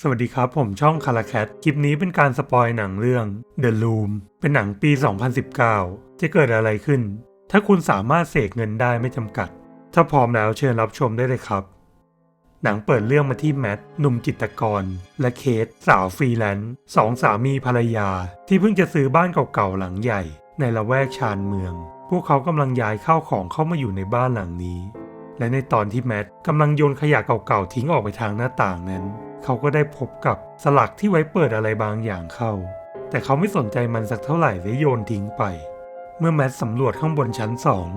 สวัสดีครับ ผมช่องคาราแคทคลิปนี้เป็นการสปอยหนังเรื่อง The Room เป็นหนังปี 2019 จะเกิดอะไรขึ้น ถ้าคุณสามารถเสกเงินได้ไม่จำกัด ถ้าพร้อมแล้วเชิญรับชมได้เลยครับ หนังเปิดเรื่องมาที่แมทหนุ่มจิตกร และเคทสาวฟรีแลนซ์สองสามีภรรยา ที่เพิ่งจะซื้อบ้านเก่าๆหลังใหญ่ ในละแวกชานเมือง พวกเขากำลังย้ายข้าวของเข้ามาอยู่ในบ้านหลังนี้ และในตอนที่แมทกำลังโยนขยะเก่าๆทิ้งออกไปทางหน้าต่างนั้น เขาก็ได้พบกับสลักที่ไว้เปิดอะไรบางอย่างเข้า แต่เขาไม่สนใจมันสักเท่าไหร่และโยนทิ้งไป เมื่อแมทสำรวจข้างบนชั้นสอง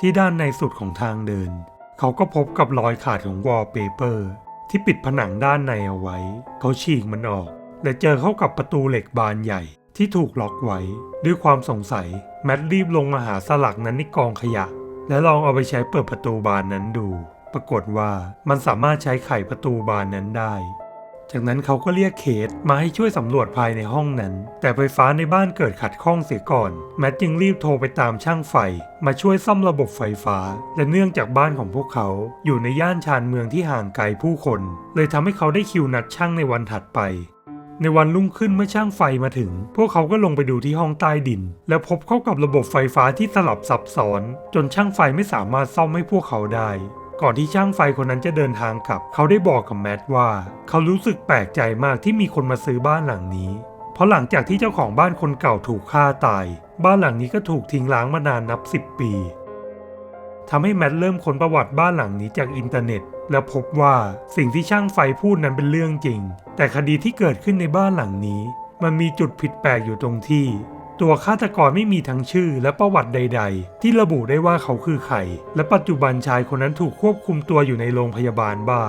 ที่ด้านในสุดของทางเดิน เขาก็พบกับรอยขาดของวอลเปเปอร์ ที่ปิดผนังด้านในเอาไว้ เขาฉีกมันออก และเจอเข้ากับประตูเหล็กบานใหญ่ที่ถูกล็อกไว้ ด้วยความสงสัย แมทรีบลงมาหาสลักนั้นในกองขยะ และลองเอาไปใช้เปิดประตูบานนั้นดู ปรากฏว่ามันสามารถใช้ไขประตูบานนั้นได้ จากนั้นเขาก็เรียกเคทมาให้ช่วยสำรวจภายในห้องนั้น แต่ไฟฟ้าในบ้านเกิดขัดข้องเสียก่อน แมทจึงรีบโทรไปตามช่างไฟ มาช่วยซ่อมระบบไฟฟ้า และเนื่องจากบ้านของพวกเขาอยู่ในย่านชานเมืองที่ห่างไกลผู้คน เลยทำให้เขาได้คิวนัดช่างในวันถัดไปในวันรุ่งขึ้นเมื่อช่างไฟมาถึง พวกเขาก็ลงไปดูที่ห้องใต้ดิน และพบเข้ากับระบบไฟฟ้าที่สลับซับซ้อน จนช่างไฟไม่สามารถซ่อมให้พวกเขาได้ ก่อนที่ช่างไฟคนนั้นจะเดินทางกลับ เขาได้บอกกับแมทว่า เขารู้สึกแปลกใจมากที่มีคนมาซื้อบ้านหลังนี้ เพราะหลังจากที่เจ้าของบ้านคนเก่าถูกฆ่าตาย บ้านหลังนี้ก็ถูกทิ้งร้างมานานนับ 10 ปีทำให้แมทเริ่มค้นประวัติบ้านหลังนี้จากอินเทอร์เน็ต แล้วพบว่าสิ่งที่ช่างไฟพูดนั้นเป็นเรื่องจริง แต่คดีที่เกิดขึ้นในบ้านหลังนี้ มันมีจุดผิดแปลกอยู่ตรงที่ ตัวฆาตกรไม่มีทั้งชื่อและประวัติใด ๆ ที่ระบุได้ว่าเขาคือใคร และปัจจุบันชายคนนั้นถูกควบคุมตัวอยู่ในโรงพยาบาลบ้า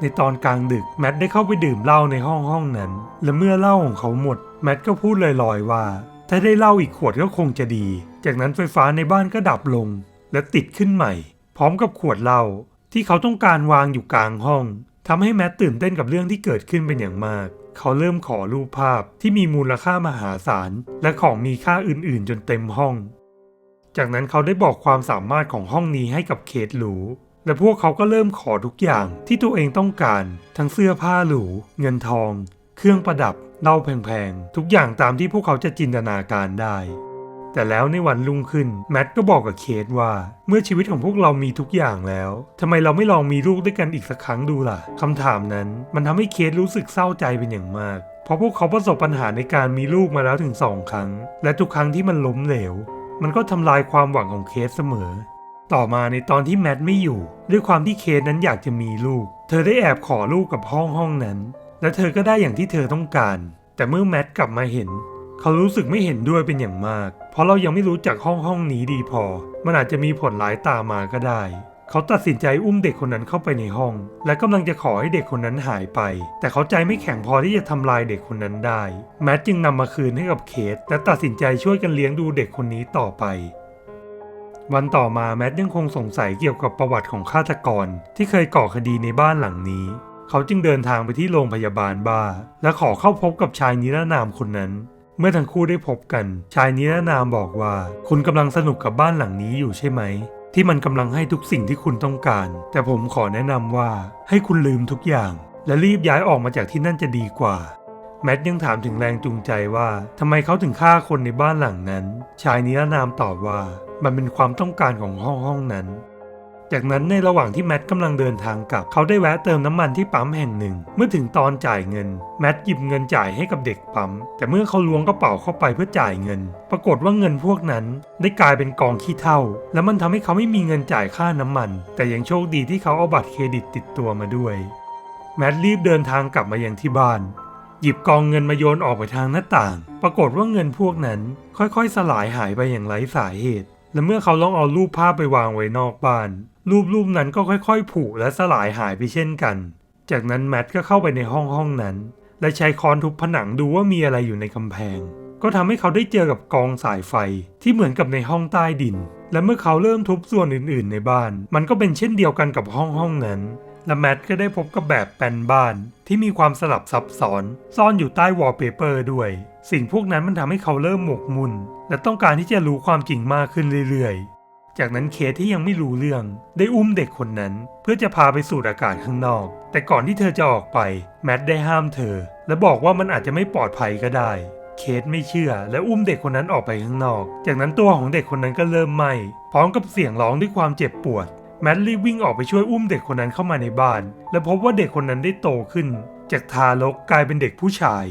ในตอนกลางดึกแมทได้เข้าไปดื่มเหล้าในห้องห้องนั้น และเมื่อเหล้าของเขาหมดแมทก็พูดลอยๆว่า ถ้าได้เหล้าอีกขวดก็คงจะดี จากนั้นไฟฟ้าในบ้านก็ดับลง และติดขึ้นใหม่ พร้อมกับขวดเหล้าที่เขาต้องการวางอยู่กลางห้องทำให้แมทตื่นเต้นกับเรื่องที่เกิดขึ้นเป็นอย่างมาก เขาเริ่มขอรูปภาพที่มีมูลค่ามหาศาล และของมีค่าอื่นๆ จนเต็มห้อง จากนั้นเขาได้บอกความสามารถของห้องนี้ให้กับเคทรู้และพวกเขาก็เริ่มขอทุกอย่างที่ตัวเองต้องการ ทั้งเสื้อผ้าหรู เงินทอง เครื่องประดับเหล้าแพงๆ ทุกอย่างตามที่พวกเขาจะจินตนาการได้ แต่แล้วในวันรุ่งขึ้นแมทก็บอกกับเคทว่า เมื่อชีวิตของพวกเรามีทุกอย่างแล้วทำไมเราไม่ลองมีลูกด้วยกันอีกสักครั้งดูล่ะคำถามนั้น มันทำให้เคทรู้สึกเศร้าใจเป็นอย่างมากเพราะพวกเขาประสบปัญหาในการมีลูกมาแล้วถึงสองครั้ง และทุกครั้งที่มันล้มเหลว มันก็ทำลายความหวังของเคสเสมอ ต่อมาในตอนที่แมทไม่อยู่ ด้วยความที่เคสนั้นอยากจะมีลูก เธอได้แอบขอลูกกับห้องห้องนั้น และเธอก็ได้อย่างที่เธอต้องการ แต่เมื่อแมทกลับมาเห็น เขารู้สึกไม่เห็นด้วยเป็นอย่างมาก เพราะเรายังไม่รู้จักห้องห้องนี้ดีพอ มันอาจจะมีผลร้ายตามมาก็ได้ เขาตัดสินใจอุ้มเด็กคนนั้นเข้าไปในห้อง และกำลังจะขอให้เด็กคนนั้นหายไป แต่เขาใจไม่แข็งพอที่จะทำลายเด็กคนนั้นได้ แมทจึงนำมาคืนให้กับเคทและตัดสินใจช่วยกันเลี้ยงดูเด็กคนนี้ต่อไปวันต่อมาแมทยังคงสงสัยเกี่ยวกับประวัติของฆาตกร ที่เคยก่อคดีในบ้านหลังนี้ เขาจึงเดินทางไปที่โรงพยาบาลบ้า และขอเข้าพบกับชายนิรนามคนนั้น เมื่อทั้งคู่ได้พบกัน ชายนิรนามบอกว่า คุณกำลังสนุกกับบ้านหลังนี้อยู่ใช่ไหม ที่มันกำลังให้ทุกสิ่งที่คุณต้องการ แต่ผมขอแนะนำว่า ให้คุณลืมทุกอย่าง และรีบย้ายออกมาจากที่นั่นจะดีกว่าแมทยังถามถึงแรงจูงใจว่าทำไมเขาถึงฆ่าคนในบ้านหลังนั้น ชายนิรนามตอบว่า มันเป็นความต้องการของห้องห้องนั้น จากนั้นในระหว่างที่แมทกำลังเดินทางกลับ เขาได้แวะเติมน้ำมันที่ปั๊มแห่งหนึ่ง เมื่อถึงตอนจ่ายเงิน แมทหยิบเงินจ่ายให้กับเด็กปั๊ม แต่เมื่อเขาล้วงกระเป๋าเข้าไปเพื่อจ่ายเงิน ปรากฏว่าเงินพวกนั้นได้กลายเป็นกองขี้เถ้า และมันทำให้เขาไม่มีเงินจ่ายค่าน้ำมัน แต่ยังโชคดีที่เขาเอาบัตรเครดิตติดตัวมาด้วย แมทรีบเดินทางกลับมายังที่บ้าน หยิบกองเงินมาโยนออกไปทางหน้าต่าง ปรากฏว่าเงินพวกนั้น ค่อยๆ สลายหายไปอย่างไร้สาเหตุ และเมื่อเขาลองเอารูปภาพไปวางไว้นอกบ้าน รูปรูปนั้นก็ค่อยๆ ผุและสลายหายไปเช่นกัน จากนั้นแมทก็เข้าไปในห้องห้องนั้น และใช้ค้อนทุบผนังดูว่ามีอะไรอยู่ในกำแพง ก็ทำให้เขาได้เจอกับกองสายไฟที่เหมือนกับในห้องใต้ดิน และเมื่อเขาเริ่มทุบส่วนอื่นๆ ในบ้าน มันก็เป็นเช่นเดียวกันกับห้องห้องนั้น และแมทก็ได้พบกับแบบแปลนบ้านที่มีความสลับซับซ้อน ซ่อนอยู่ใต้วอลเปเปอร์ด้วย สิ่งพวกนั้นมันทำให้เขาเริ่มหมกมุ่น และต้องการที่จะรู้ความจริงมากขึ้นเรื่อยๆ จากนั้นเคที่ยังไม่รู้เรื่อง ได้อุ้มเด็กคนนั้น เพื่อจะพาไปสูดอากาศข้างนอก แต่ก่อนที่เธอจะออกไป แมทได้ห้ามเธอ และบอกว่ามันอาจจะไม่ปลอดภัยก็ได้ เคสไม่เชื่อ และอุ้มเด็กคนนั้นออกไปข้างนอก จากนั้นตัวของเด็กคนนั้นก็เริ่มไหม้พร้อมกับเสียงร้องด้วยความเจ็บปวด แมทรีบวิ่งออกไปช่วยอุ้มเด็กคนนั้นเข้ามาในบ้าน และพบว่าเด็กคนนั้นได้โตขึ้น จากทารกกลายเป็นเด็กผู้ชาย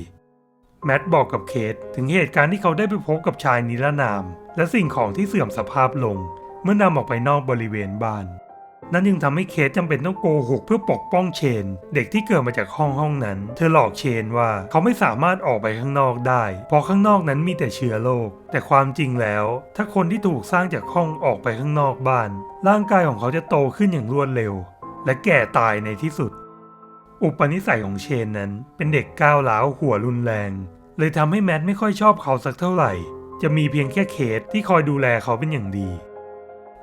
แมทบอกกับเคทถึงเหตุการณ์ที่เขาได้ไปพบกับชายนิรนาม และสิ่งของที่เสื่อมสภาพลง เมื่อนำออกไปนอกบริเวณบ้าน นั่นจึงทำให้เคทจำเป็นต้องโกหกเพื่อปกป้องเชน เด็กที่เกิดมาจากห้องห้องนั้น เธอหลอกเชนว่าเขาไม่สามารถออกไปข้างนอกได้ เพราะข้างนอกนั้นมีแต่เชื้อโรคแต่ความจริงแล้ว ถ้าคนที่ถูกสร้างจากห้องออกไปข้างนอกบ้าน ร่างกายของเขาจะโตขึ้นอย่างรวดเร็ว และแก่ตายในที่สุด อุปนิสัยของเชนนั้น เป็นเด็กก้าวร้าวหัวรุนแรง เลยทำให้แมทไม่ค่อยชอบเขาสักเท่าไหร่ จะมีเพียงแค่เคทที่คอยดูแลเขาเป็นอย่างดี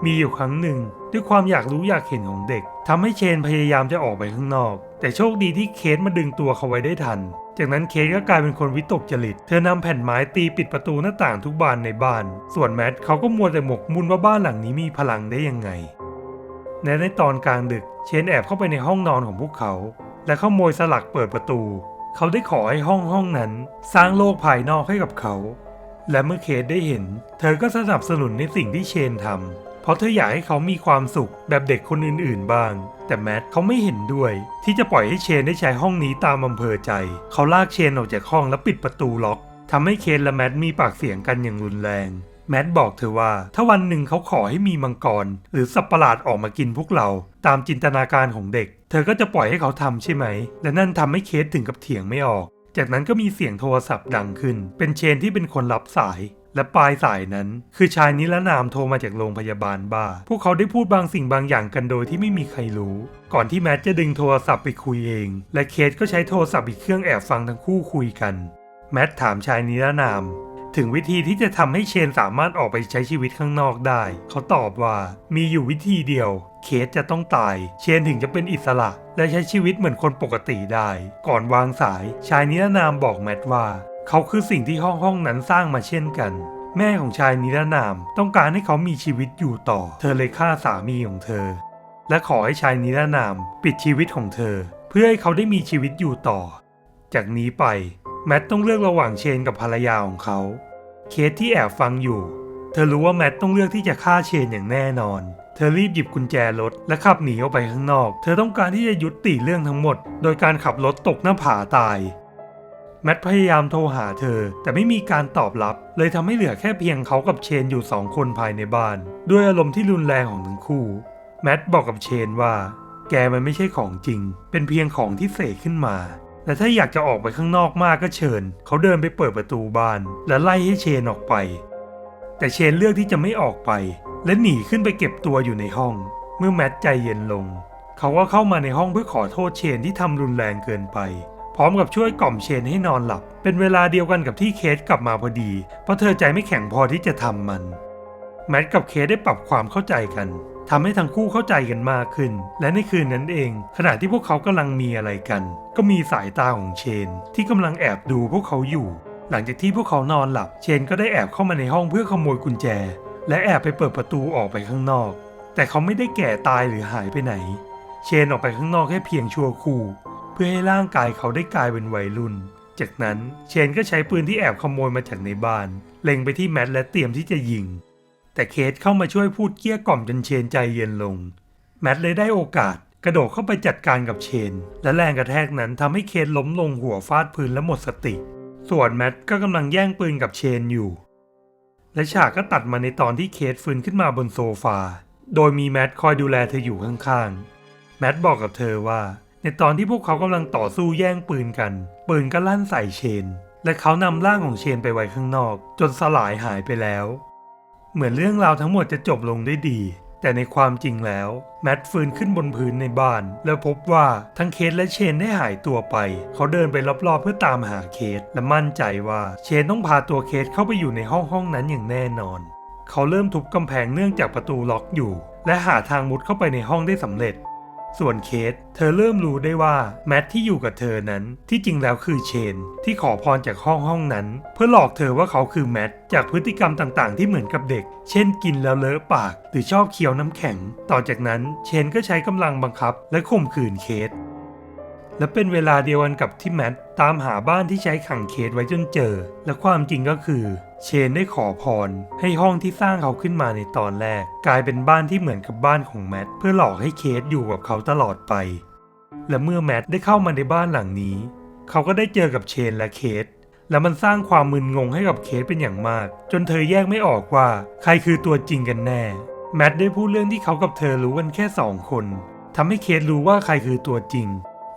มีอยู่ครั้งหนึ่ง ด้วยความอยากรู้อยากเห็นของเด็กทำให้เชนพยายามจะออกไปข้างนอก แต่โชคดีที่เคทมาดึงตัวเขาไว้ได้ทัน จากนั้นเคทก็กลายเป็นคนวิตกจริต เธอนำแผ่นไม้ตีปิดประตูหน้าต่างทุกบานในบ้าน ส่วนแมทเขาก็มัวแต่หมกมุ่นว่าบ้านหลังนี้มีพลังได้ยังไงในในตอนกลางดึก เชนแอบเข้าไปในห้องนอนของพวกเขา และขโมยสลักเปิดประตู เขาได้ขอให้ห้องห้องนั้น สร้างโลกภายนอกให้กับเขา และเมื่อเคทได้เห็น เธอก็สนับสนุนในสิ่งที่เชนทำ เพราะเธออยากให้เขามีความสุขแบบเด็กคนอื่นๆบ้าง แต่แมทเขาไม่เห็นด้วย ที่จะปล่อยให้เชนได้ใช้ห้องนี้ตามอำเภอใจ เขาลากเชนออกจากห้องแล้วปิดประตูล็อกทำให้เคนและแมทมีปากเสียงกันอย่างรุนแรง แมทบอกเธอว่า ถ้าวันหนึ่งเขาขอให้มีมังกร หรือสัตว์ประหลาดออกมากินพวกเรา ตามจินตนาการของเด็ก เธอก็จะปล่อยให้เขาทำใช่ไหม และนั่นทำให้เคสถึงกับเถียงไม่ออก จากนั้นก็มีเสียงโทรศัพท์ดังขึ้น เป็นเชนที่เป็นคนรับสาย และปลายสายนั้น คือชายนิรนามโทรมาจากโรงพยาบาลบ้า พวกเขาได้พูดบางสิ่งบางอย่างกันโดยที่ไม่มีใครรู้ ก่อนที่แมทจะดึงโทรศัพท์ไปคุยเอง และเคสก็ใช้โทรศัพท์อีกเครื่องแอบฟังทั้งคู่คุยกัน แมทถามชายนิรนาม ถึงวิธีที่จะทำให้เชนสามารถออกไปใช้ชีวิตข้างนอกได้ เขาตอบว่ามีอยู่วิธีเดียว เคสจะต้องตาย เชนถึงจะเป็นอิสระ และใช้ชีวิตเหมือนคนปกติได้ ก่อนวางสาย ชายนิรนามบอกแมทว่า เขาคือสิ่งที่ห้องห้องนั้นสร้างมาเช่นกัน แม่ของชายนิรนามต้องการให้เขามีชีวิตอยู่ต่อ เธอเลยฆ่าสามีของเธอ และขอให้ชายนิรนามปิดชีวิตของเธอ เพื่อให้เขาได้มีชีวิตอยู่ต่อ จากนี้ไปแมทต้องเลือกระหว่างเชนกับภรรยาของเขา เคสที่แอบฟังอยู่ เธอรู้ว่าแมทต้องเลือกที่จะฆ่าเชนอย่างแน่นอน เธอรีบหยิบกุญแจรถและขับหนีออกไปข้างนอก เธอต้องการที่จะยุติเรื่องทั้งหมด โดยการขับรถตกหน้าผาตาย แมทพยายามโทรหาเธอ แต่ไม่มีการตอบรับ เลยทำให้เหลือแค่เพียงเขากับเชนอยู่สองคนภายในบ้าน ด้วยอารมณ์ที่รุนแรงของทั้งคู่ แมทบอกกับเชนว่า แกมันไม่ใช่ของจริง เป็นเพียงของที่เสกขึ้นมาและถ้าอยากจะออกไปข้างนอกมากก็เชิญ เขาเดินไปเปิดประตูบ้าน และไล่ให้เชนออกไป แต่เชนเลือกที่จะไม่ออกไป และหนีขึ้นไปเก็บตัวอยู่ในห้อง เมื่อแมทใจเย็นลง เขาก็เข้ามาในห้องเพื่อขอโทษเชนที่ทำรุนแรงเกินไป พร้อมกับช่วยกล่อมเชนให้นอนหลับ เป็นเวลาเดียวกันกับที่เคสกลับมาพอดี เพราะเธอใจไม่แข็งพอที่จะทำมัน แมทกับเคสได้ปรับความเข้าใจกันทำให้ทั้งคู่เข้าใจกันมากขึ้น และในคืนนั้นเอง ขณะที่พวกเขากำลังมีอะไรกัน ก็มีสายตาของเชน ที่กำลังแอบดูพวกเขาอยู่ หลังจากที่พวกเขานอนหลับ เชนก็ได้แอบเข้ามาในห้องเพื่อขโมยกุญแจ และแอบไปเปิดประตูออกไปข้างนอก แต่เขาไม่ได้แก่ตายหรือหายไปไหน เชนออกไปข้างนอกแค่เพียงชั่วครู่ พื่อให้ร่างกายเขาได้กลายเป็นวัยรุ่น จากนั้นเชนก็ใช้ปืนที่แอบขโมยมาจากในบ้าน เล็งไปที่แมทและเตรียมที่จะยิง แต่เคสเข้ามาช่วยพูดเกลี้ยกล่อมจนเชนใจเย็นลง แมทเลยได้โอกาสกระโดดเข้าไปจัดการกับเชน และแรงกระแทกนั้นทำให้เคนล้มลงหัวฟาดพื้นและหมดสติ ส่วนแมทก็กำลังแย่งปืนกับเชนอยู่ และฉากก็ตัดมาในตอนที่เคสฟื้นขึ้นมาบนโซฟา โดยมีแมทคอยดูแลเธออยู่ข้างๆ แมทบอกกับเธอว่า ในตอนที่พวกเขากำลังต่อสู้แย่งปืนกัน ปืนก็ลั่นใส่เชน และเขานำร่างของเชนไปไว้ข้างนอก จนสลายหายไปแล้ว เหมือนเรื่องราวทั้งหมดจะจบลงได้ดี แต่ในความจริงแล้ว แมทฟื้นขึ้นบนพื้นในบ้าน แล้วพบว่าทั้งเคสและเชนได้หายตัวไป เขาเดินไปรอบๆเพื่อตามหาเคสและมั่นใจว่าเชนต้องพาตัวเคสเข้าไปอยู่ในห้องห้องนั้นอย่างแน่นอน เขาเริ่มทุบกำแพงเนื่องจากประตูล็อกอยู่ และหาทางมุดเข้าไปในห้องได้สำเร็จ ส่วนเคทเธอเริ่มรู้ได้ว่าแมทที่อยู่กับเธอนั้นที่จริงแล้วคือเชน ที่ขอพรจากห้องห้องนั้น เพื่อหลอกเธอว่าเขาคือแมทจากพฤติกรรมต่างๆ ที่เหมือนกับเด็ก เช่นกินแล้วเลอะปาก หรือชอบเคี้ยวน้ำแข็ง ต่อจากนั้นเชนก็ใช้กำลังบังคับ และข่มขืนเคทและเป็นเวลาเดียวกันกับที่แมทตามหาบ้านที่ใช้ขังเคสไว้จนเจอ และความจริงก็คือ เชนได้ขอพร ให้ห้องที่สร้างเขาขึ้นมาในตอนแรก กลายเป็นบ้านที่เหมือนกับบ้านของแมทเพื่อหลอกให้เคสอยู่กับเขาตลอดไป และเมื่อแมทได้เข้ามาในบ้านหลังนี้ เขาก็ได้เจอกับเชนและเคสและมันสร้างความมึนงงให้กับเคสเป็นอย่างมาก จนเธอแยกไม่ออกว่าใครคือตัวจริงกันแน่ แมทได้พูดเรื่องที่เขากับเธอรู้กันแค่สองคนทำให้เคสรู้ว่าใครคือตัวจริง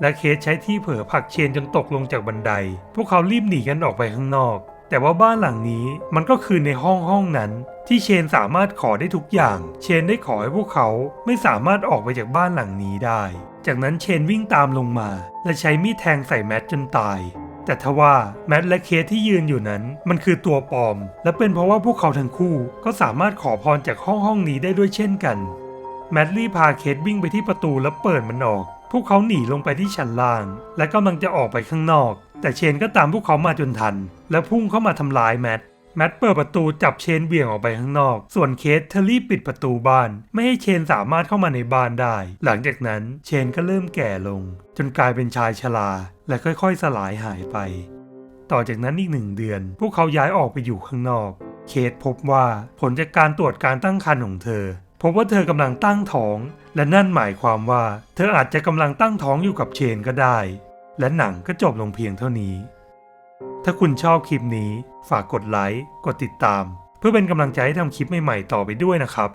และเคสใช้ที่เผลอผลักเชนจนตกลงจากบันได พวกเขารีบหนีกันออกไปข้างนอก แต่ว่าบ้านหลังนี้มันก็คือในห้องห้องนั้น ที่เชนสามารถขอได้ทุกอย่าง เชนได้ขอให้พวกเขาไม่สามารถออกไปจากบ้านหลังนี้ได้ จากนั้นเชนวิ่งตามลงมา และใช้มีดแทงใส่แมทจนตาย แต่ทว่าแมทและเคสที่ยืนอยู่นั้น มันคือตัวปลอม และเป็นเพราะว่าพวกเขาทั้งคู่ก็สามารถขอพรจากห้องห้องนี้ได้ด้วยเช่นกัน แมดลี่พาเคทวิ่งไปที่ประตูแล้วเปิดมันออกพวกเขาหนีลงไปที่ชั้นล่าง และกำลังจะออกไปข้างนอก แต่เชนก็ตามพวกเขามาจนทัน และพุ่งเข้ามาทำร้ายแมทแมทเปิดประตูจับเชนเบี่ยงออกไปข้างนอก ส่วนเคทเธอรีบปิดประตูบ้าน ไม่ให้เชนสามารถเข้ามาในบ้านได้ หลังจากนั้นเชนก็เริ่มแก่ลง จนกลายเป็นชายชรา และค่อยๆ สลายหายไป ต่อจากนั้นอีกหนึ่งเดือน พวกเขาย้ายออกไปอยู่ข้างนอก เคทพบว่าผลจากการตรวจการตั้งครรภ์ของเธอ พบว่าเธอกำลังตั้งท้อง และนั่นหมายความว่า เธออาจจะกำลังตั้งท้องอยู่กับเชนก็ได้ และหนังก็จบลงเพียงเท่านี้ ถ้าคุณชอบคลิปนี้ฝากกดไลค์ กดติดตาม เพื่อเป็นกำลังใจให้ทำคลิปใหม่ๆต่อไปด้วยนะครับ